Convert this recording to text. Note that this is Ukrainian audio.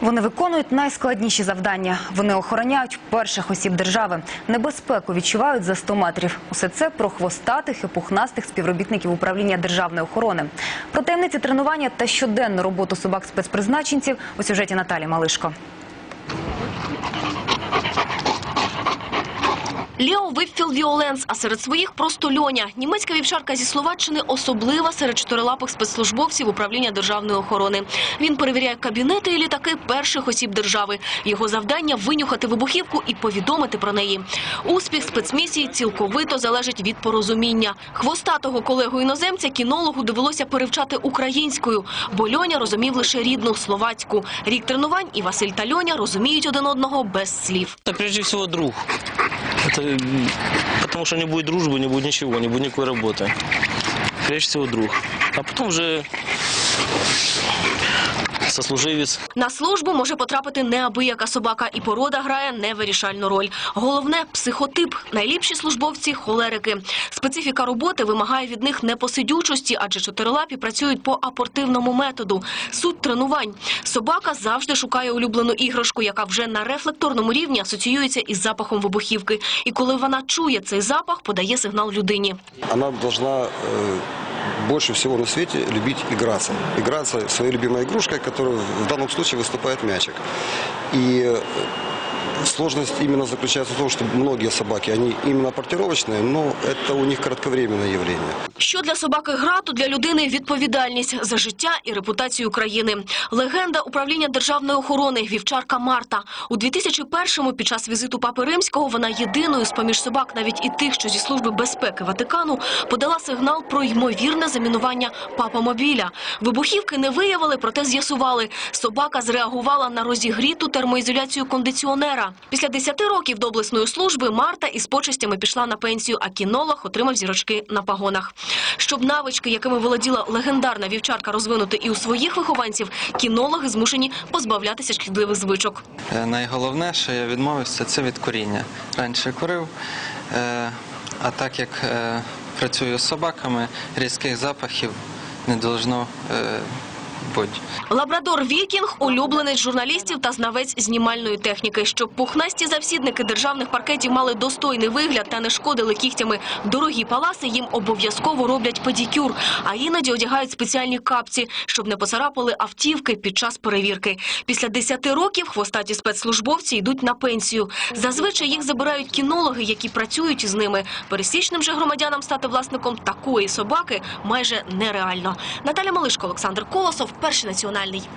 Вони виконують найскладніші завдання. Вони охороняють перших осіб держави. Небезпеку відчувають за 100 метрів. Усе це про хвостатих і пухнастих співробітників управління державної охорони. Про таємниці тренування та щоденну роботу собак спецпризначенців у сюжеті Наталі Малишко. Лео Випфіл Віоленс, а серед своїх просто льоня. Німецька вівчарка зі Словаччини особлива серед чотирилапих спецслужбовців управління державної охорони. Він перевіряє кабінети і літаки перших осіб держави. Його завдання винюхати вибухівку і повідомити про неї. Успіх спецмісії цілковито залежить від порозуміння. Хвостатого колегу іноземця кінологу довелося перевчати українською, бо льоня розумів лише рідну словацьку. Рік тренувань і Василь та льоня розуміють один одного без слів. Это прежде всего друг. Это, м, потому что не будет дружбы, не будет ничего, не будет никакой работы. Прежде всего друг. А потом уже сослуживец. На службу може потрапити неабияка собака, і порода грає невирішальну роль. Головне – психотип. Найліпші службовці – холерики. Специфіка роботи вимагає від них непосидючості, адже чотирилапі працюють по апортивному методу. Суть тренувань. Собака завжди шукає улюблену іграшку, яка вже на рефлекторному рівні асоціюється із запахом вибухівки. І коли вона чує цей запах, подає сигнал людині. Она должна э, больше всего на свете любить играться. Играться своей любимой игрушкой, которая в данном случае выступает мячик. И сложность именно заключается в том, что многие собаки, они именно портировочные, но это у них кратковременное явление. Що для собаки гра, то для людини відповідальність за життя і репутацію країни. Легенда управління державної охорони вівчарка Марта. У 2001-му під час візиту Папи Римського вона єдиною з поміж собак, навіть і тих, що зі служби безпеки Ватикану, подала сигнал про ймовірне замінування папомобіля. Вибухівки не виявили, проте з'ясували. Собака зреагувала на розігріту термоізоляцію кондиціонера. Після 10 років доблесної служби Марта із почестями пішла на пенсію, а кінолог отримав зірочки на пагонах. Щоб навички, якими володіла легендарна вівчарка, розвинути і у своїх вихованців, кінологи змушені позбавлятися шкідливих звичок. Е, Найголовне, що я відмовився, це від куріння. Раніше курив, е, а так як е, працюю з собаками, різких запахів не должно бути. Лабрадор Вікінг – улюбленець журналістів та знавець знімальної техніки. Щоб пухнасті завсідники державних паркетів мали достойний вигляд та не шкодили кігтями дорогі паласи, їм обов'язково роблять педикюр, а іноді одягають спеціальні капці, щоб не поцарапали автівки під час перевірки. Після 10 років хвостаті спецслужбовці йдуть на пенсію. Зазвичай їх забирають кінологи, які працюють із ними. Пересічним же громадянам стати власником такої собаки майже нереально. Наталя Малишко, Олександр Колосов, перший національний.